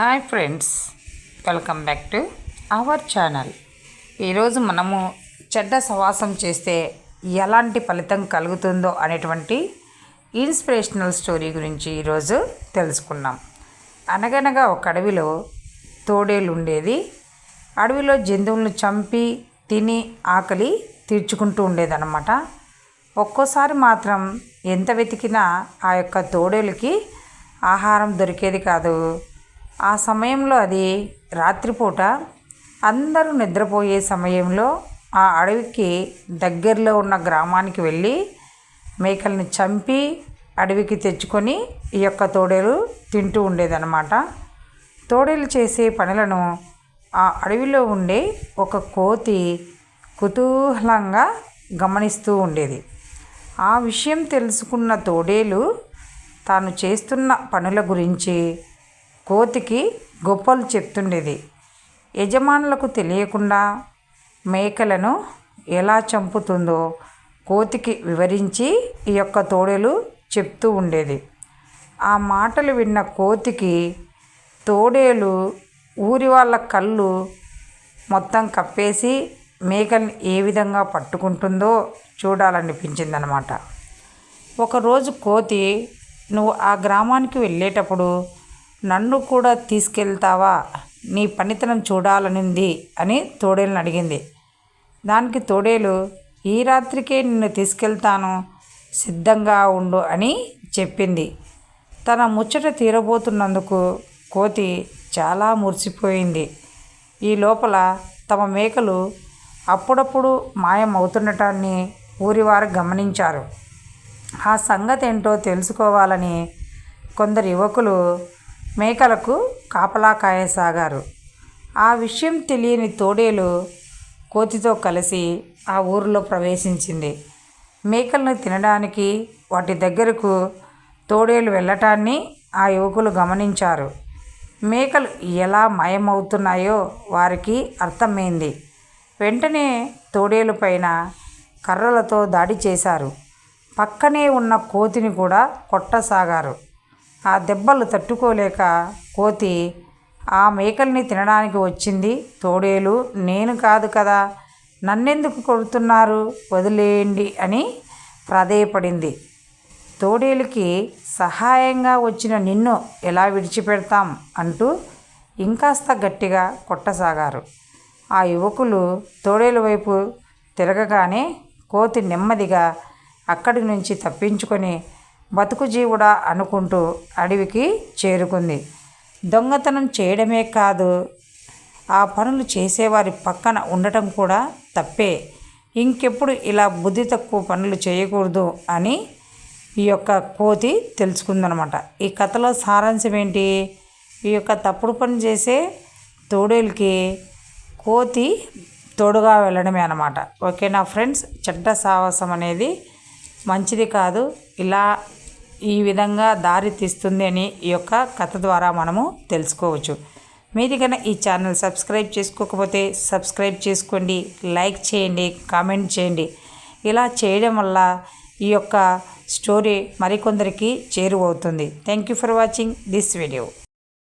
Hi friends welcome back to our channel. ఈరోజు మనము చెడ్డ సవాసం చేస్తే ఎలాంటి ఫలితం కలుగుతుందో అనేటువంటి ఇన్స్పిరేషనల్ స్టోరీ గురించి ఈరోజు తెలుసుకున్నాం అనగనగా ఒక అడవిలో తోడేలు ఉండేది అడవిలో జంతువులను చంపి తిని ఆకలి తీర్చుకుంటూ ఉండేదన్నమాట. ఒక్కోసారి మాత్రం ఎంత వెతికినా ఆ యొక్క తోడేలుకి ఆహారం దొరికేది కాదు. ఆ సమయంలో అది రాత్రిపూట అందరూ నిద్రపోయే సమయంలో ఆ అడవికి దగ్గరలో ఉన్న గ్రామానికి వెళ్ళి మేకల్ని చంపి అడవికి తెచ్చుకొని ఈ యొక్క తోడేలు తింటూ ఉండేదన్నమాట. తోడేలు చేసే పనులను ఆ అడవిలో ఉండే ఒక కోతి కుతూహలంగా గమనిస్తూ ఉండేది. ఆ విషయం తెలుసుకున్న తోడేలు తాను చేస్తున్న పనుల గురించి కోతికి గొప్పలు చెప్తుండేది. యజమానులకు తెలియకుండా మేకలను ఎలా చంపుతుందో కోతికి వివరించి ఈ యొక్క తోడేలు చెప్తూ ఉండేది. ఆ మాటలు విన్న కోతికి తోడేలు ఊరి వాళ్ళ కళ్ళు మొత్తం కప్పేసి మేకల్ని ఏ విధంగా పట్టుకుంటుందో చూడాలనిపించిందనమాట. ఒకరోజు కోతి నువ్వు ఆ గ్రామానికి వెళ్ళేటప్పుడు నన్ను కూడా తీసుకెళ్తావా? నీ పనితనం చూడాలనింది అని తోడేలను అడిగింది. దానికి తోడేలు ఈ రాత్రికే నిన్ను తీసుకెళ్తాను సిద్ధంగా ఉండు అని చెప్పింది. తన ముచ్చట తీరబోతున్నందుకు కోతి చాలా మురిసిపోయింది. ఈ లోపల తమ మేకలు అప్పుడప్పుడు మాయమవుతుండటాన్ని ఊరివారు గమనించారు. ఆ సంగతి ఏంటో తెలుసుకోవాలని కొందరు యువకులు మేకలకు కాపలా కాయసాగారు ఆ విషయం తెలియని తోడేలు కోతితో కలిసి ఆ ఊరిలో ప్రవేశించింది. మేకలను తినడానికి వాటి దగ్గరకు తోడేలు వెళ్ళటాన్ని ఆ యువకులు గమనించారు. మేకలు ఎలా మాయమవుతున్నాయో వారికి అర్థమైంది. వెంటనే తోడేలు పైన కర్రలతో దాడి చేశారు. పక్కనే ఉన్న కోతిని కూడా కొట్టసాగారు. ఆ దెబ్బలు తట్టుకోలేక కోతి ఆ మేకల్ని తినడానికి వచ్చింది. తోడేలు నేను కాదు కదా నన్నెందుకు కొడుతున్నారు వదిలేయండి అని ప్రాధేయపడింది. తోడేలుకి సహాయంగా వచ్చిన నిన్ను ఎలా విడిచిపెడతాం అంటూ ఇంకాస్త గట్టిగా కొట్టసాగారు. ఆ యువకులు తోడేలు వైపు తిరగగానే కోతి నెమ్మదిగా అక్కడి నుంచి తప్పించుకొని బతుకు జీవుడా అనుకుంటూ అడవికి చేరుకుంది. దొంగతనం చేయడమే కాదు ఆ పనులు చేసేవారి పక్కన ఉండటం కూడా తప్పే. ఇంకెప్పుడు ఇలా బుద్ధి తక్కువ పనులు చేయకూడదు అని ఈ యొక్క కోతి తెలుసుకుందనమాట. ఈ కథలో సారాంశం ఏంటి? ఈ యొక్క తప్పుడు పని చేసే తోడేలకి కోతి తోడుగా వెళ్ళడమే అనమాట. ఓకేనా ఫ్రెండ్స్? చెడ్డ సాహసం అనేది మంచిది కాదు. ఇలా ఈ విధంగా దారి తీస్తుంది అని ఈ యొక్క కథ ద్వారా మనము తెలుసుకోవచ్చు. మీది కన్నా ఈ ఛానల్ సబ్స్క్రైబ్ చేసుకోకపోతే సబ్స్క్రైబ్ చేసుకోండి లైక్ చేయండి కామెంట్ చేయండి. ఇలా చేయడం వల్ల ఈ యొక్క స్టోరీ మరికొందరికి చేరువవుతుంది. Thank you for watching this video